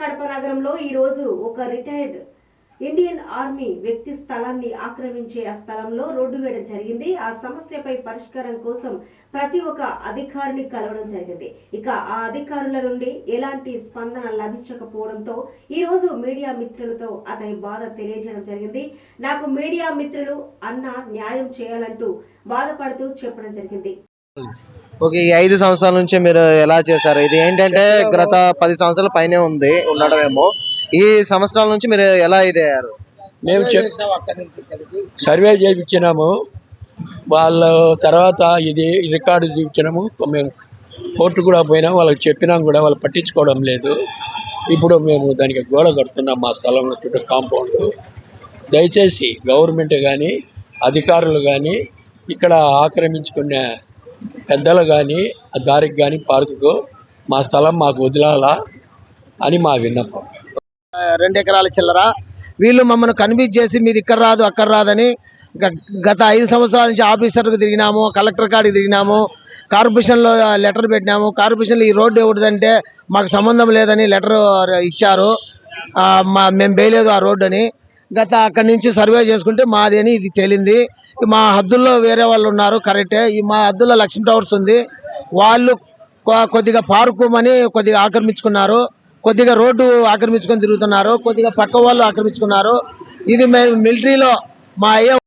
కడప నగరంలో ఈ రోజు ఒక రిటైర్డ్ ఇండియన్ ఆర్మీ వ్యక్తి స్థలాన్ని ఆక్రమించే ఆ స్థలంలో రోడ్డు వేయడం జరిగింది. ఆ సమస్యపై పరిష్కారం కోసం ప్రతి ఒక్క అధికారిని కలవడం జరిగింది. ఇక ఆ అధికారుల నుండి ఎలాంటి స్పందన లభించకపోవడంతో ఈ రోజు మీడియా మిత్రులతో అతని బాధ తెలియజేయడం జరిగింది. నాకు మీడియా మిత్రులు అన్న న్యాయం చేయాలంటూ బాధపడుతూ చెప్పడం జరిగింది. ఓకే ఈ ఐదు సంవత్సరాల నుంచి మీరు ఎలా చేశారు? ఇది ఏంటంటే గత పది సంవత్సరాల పైనే ఉంది ఉండడమేమో. ఈ సంవత్సరాల నుంచి మీరు ఎలా ఇదయ్యారు మేము చెప్ సర్వే చేయించినాము. వాళ్ళ తర్వాత ఇది రికార్డు చూపించినాము. మేము కోర్టు కూడా పోయినాం వాళ్ళకి చెప్పినాం కూడా వాళ్ళు పట్టించుకోవడం లేదు. ఇప్పుడు మేము దానికి గోడ కడుతున్నాం మా స్థలంలో చుట్టూ కాంపౌండ్. దయచేసి గవర్నమెంట్ కానీ అధికారులు కానీ ఇక్కడ ఆక్రమించుకునే పెద్దలు కానీ ఆ దారికి కానీ పార్కుకు మా స్థలం మాకు వదిలాలా అని మా విన్నపం. రెండు ఎకరాల చిల్లర. వీళ్ళు మమ్మల్ని కన్విన్స్ చేసి మీది ఇక్కడ రాదు అక్కడ రాదని గ- గత ఐదు సంవత్సరాల నుంచి ఆఫీసర్కి తిరిగినాము కలెక్టర్ కాడికి తిరిగినాము కార్పొరేషన్లో లెటర్ పెట్టినాము. కార్పొరేషన్లో ఈ రోడ్డు ఎవరిదంటే మాకు సంబంధం లేదని లెటర్ ఇచ్చారు. మా మేము వేయలేదు ఆ రోడ్డు అని గత అక్కడి నుంచి సర్వే చేసుకుంటే మాది అని ఇది తేలింది. మా హద్దుల్లో వేరే వాళ్ళు ఉన్నారు కరెక్టే. ఈ మా హద్దుల్లో లక్ష్మీ టవర్స్ ఉంది. వాళ్ళు కొ- కొద్దిగా పార్కు అని కొద్దిగా ఆక్రమించుకున్నారు. కొద్దిగా రోడ్డు ఆక్రమించుకొని తిరుగుతున్నారు. కొద్దిగా పక్క వాళ్ళు ఆక్రమించుకున్నారు. ఇది మేము మిలిటరీలో మా అయ్య